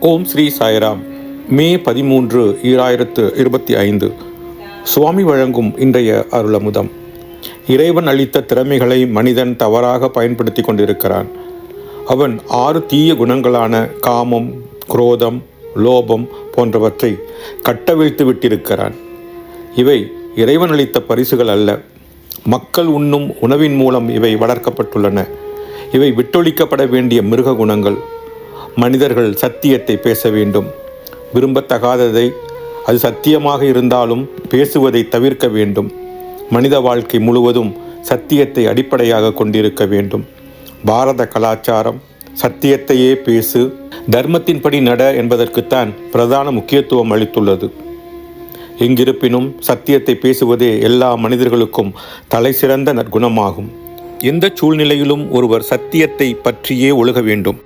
ஓம் ஸ்ரீ சாய்ராம். மே பதிமூன்று ஈராயிரத்து இருபத்தி ஐந்து. சுவாமி வழங்கும் இன்றைய அருளமுதம். இறைவன் அளித்த திறமைகளை மனிதன் தவறாக பயன்படுத்தி கொண்டிருக்கிறான். அவன் ஆறு தீய குணங்களான காமம் குரோதம் லோபம் போன்றவற்றை கட்டவிழ்த்து விட்டிருக்கிறான். இவை இறைவன் அளித்த பரிசுகள் அல்ல. மக்கள் உண்ணும் உணவின் மூலம் இவை வளர்க்கப்பட்டுள்ளன. இவை விட்டொழிக்கப்பட வேண்டிய மிருக குணங்கள். மனிதர்கள் சத்தியத்தை பேச வேண்டும். விரும்பத்தகாததை அது சத்தியமாக இருந்தாலும் பேசுவதை தவிர்க்க வேண்டும். மனித வாழ்க்கை முழுவதும் சத்தியத்தை அடிப்படையாக கொண்டிருக்க வேண்டும். பாரத கலாச்சாரம் சத்தியத்தையே பேசு தர்மத்தின்படி நட என்பதற்குத்தான் பிரதான முக்கியத்துவம் அளித்துள்ளது. எங்கிருப்பினும் சத்தியத்தை பேசுவதே எல்லா மனிதர்களுக்கும் தலை சிறந்த நற்குணமாகும். எந்த சூழ்நிலையிலும் ஒருவர் சத்தியத்தை பற்றியே ஒழுக வேண்டும்.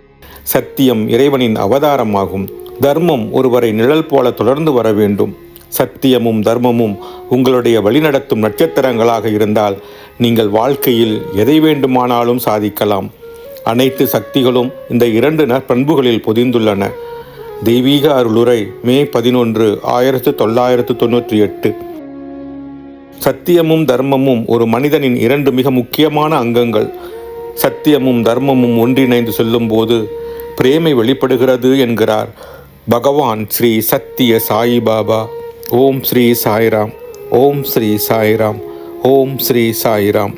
சத்தியம் இறைவனின் அவதாரமாகும். தர்மம் ஒருவரை நிழல் போல தொடர்ந்து வர வேண்டும். சத்தியமும் தர்மமும் உங்களுடைய வழிநடத்தும் நட்சத்திரங்களாக இருந்தால் நீங்கள் வாழ்க்கையில் எதை வேண்டுமானாலும் சாதிக்கலாம். அனைத்து சக்திகளும் இந்த இரண்டு நற்பண்புகளில் பொதிந்துள்ளன. தெய்வீக அருளுரை மே பதினொன்று ஆயிரத்து தொள்ளாயிரத்து தொண்ணூற்றி எட்டு. சத்தியமும் தர்மமும் ஒரு மனிதனின் இரண்டு மிக முக்கியமான அங்கங்கள். சத்தியமும் தர்மமும் ஒன்றிணைந்து செல்லும்போது பிரேமை வெளிப்படுகிறது என்கிறார். பகவான் ஸ்ரீ சத்திய சாயிபாபா ஓம் ஸ்ரீ சாய்ராம். ஓம் ஸ்ரீ சாய்ராம். ஓம் ஸ்ரீ சாய்ராம்.